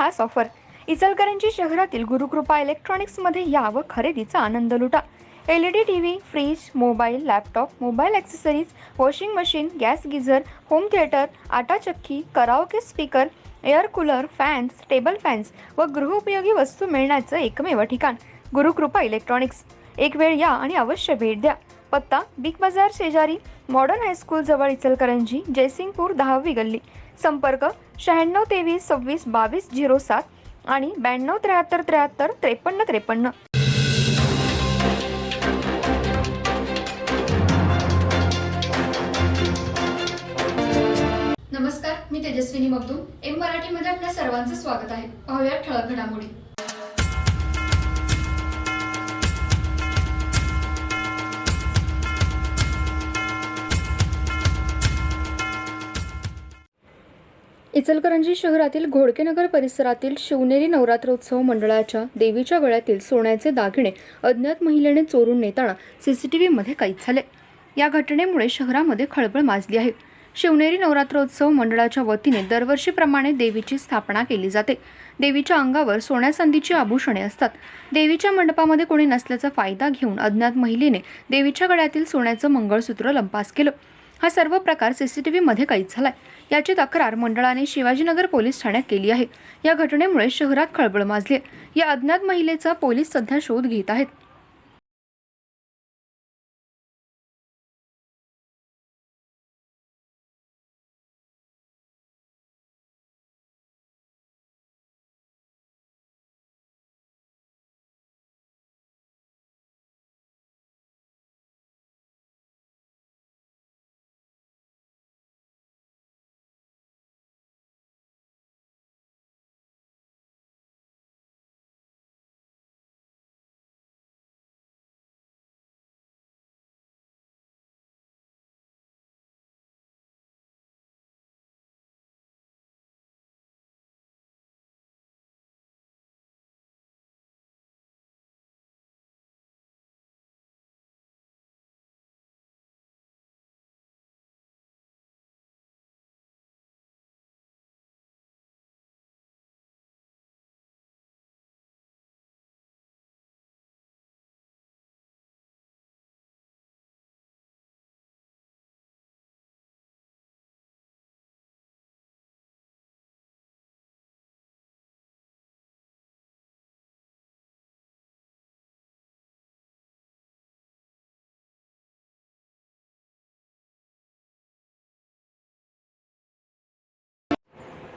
खास ऑफर इचलकरंजी शहरातील गुरुकृपा इलेक्ट्रॉनिक्समध्ये या व खरेदीचा आनंद लुटा. L E D T V fridge mobile laptop mobile accessories washing machine gas geyser home theatre आटा चक्की karaoke speaker air cooler fans table fans व गृहोपयोगी वस्तू मिळण्याचं एकमेव ठिकाण. गुरुकृपा इलेक्ट्रॉनिक्स एक वेळ या आणि अवश्य भेट द्या. पत्ता बिग बाजार शेजारी मॉडर्न हायस्कूल जवळ इचलकरंजी जयसिंगपूर दहावी गल्ली. संपर्क शहाण्णव तेवीस सव्वीस बावीस झिरो सात आणि ब्याण्णव त्र्याहत्तर त्र्याहत्तर त्रेपन्न त्रेपन्न. नमस्कार मी तेजस्विनी मगदूम. एम मराठीमध्ये आपल्या सर्वांचं स्वागत आहे. पाहूया ठळक घडामोडी. इचलकरंजी शहरातील घोडकेनगर परिसरातील शिवनेरी नवरात्रोत्सव मंडळाच्या देवीच्या गळ्यातील सोन्याचे दागिने अज्ञात महिलेने चोरून नेताना सीसीटीव्हीमध्ये कैद झाले. या घटनेमुळे शहरामध्ये खळबळ माजली आहे. शिवनेरी नवरात्रोत्सव मंडळाच्या वतीने दरवर्षीप्रमाणे देवीची स्थापना केली जाते. देवीच्या अंगावर सोन्या संधीची आभूषणे असतात. देवीच्या मंडपामध्ये कोणी नसल्याचा फायदा घेऊन अज्ञात महिलेने देवीच्या गळ्यातील सोन्याचं मंगळसूत्र लंपास केलं. हा सर्व प्रकार सीसीटीव्हीमध्ये कैद झालाय. याची तक्रार मंडळाने शिवाजीनगर पोलीस ठाण्यात केली आहे. या घटनेमुळे शहरात खळबळ माजली या अज्ञात महिलेचा पोलीस सध्या शोध घेत आहेत.